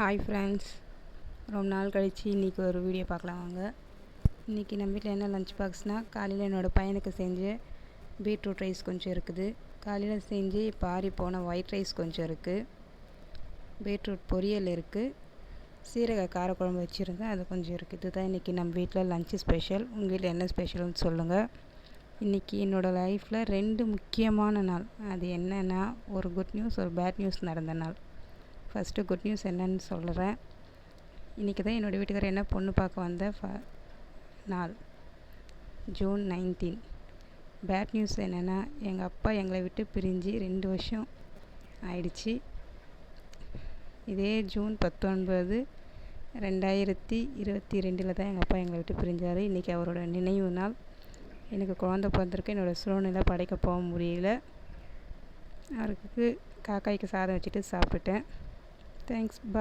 Hi friends ரொம்ப நாள் கழித்து இன்றைக்கி ஒரு வீடியோ பார்க்கலாம் வாங்க. இன்றைக்கி நம்ம வீட்டில் என்ன லஞ்ச் பாக்ஸ்னால் காலையில் என்னோடய பையனுக்கு செஞ்ச பீட்ரூட் ரைஸ் கொஞ்சம் இருக்குது. காலையில் செஞ்சு இப்போ ஆறி போன ஒயிட் ரைஸ் கொஞ்சம் இருக்குது பீட்ரூட் பொரியல் இருக்குது சீரக காரக்குழம்பு வச்சுருந்தேன் அது கொஞ்சம் இருக்குது இதுதான் இன்றைக்கி நம்ம வீட்டில் லஞ்சு ஸ்பெஷல் உங்கள் வீட்டில் என்ன ஸ்பெஷல்னு சொல்லுங்கள் இன்றைக்கி என்னோடய லைஃப்பில் ரெண்டு முக்கியமான நாள். அது என்னென்னா ஒரு குட் நியூஸ் ஒரு பேட் நியூஸ் நடந்த நாள். ஃபஸ்ட்டு குட் நியூஸ் என்னன்னு சொல்கிறேன் இன்றைக்கி தான் என்னோடய வீட்டுக்காரர் என்ன பொண்ணு பார்க்க வந்த ஃப நாள். ஜூன் நைன்டீன் பேட் நியூஸ் என்னென்னா எங்கள் அப்பா எங்களை விட்டு பிரிஞ்சு ரெண்டு வருஷம் ஆயிடுச்சு. இதே ஜூன் பத்தொன்பது ரெண்டாயிரத்தி இருபத்தி ரெண்டில் தான் எங்கள் அப்பா எங்களை விட்டு பிரிஞ்சார். இன்றைக்கி அவரோட நினைவு நாள். எனக்கு குழந்த பிறந்திருக்கு. என்னோடய சூழ்நிலை படைக்க போக முடியல. அவருக்கு காக்காய்க்கு சாதம் வச்சுட்டு சாப்பிட்டுட்டேன் Thanks. Bye.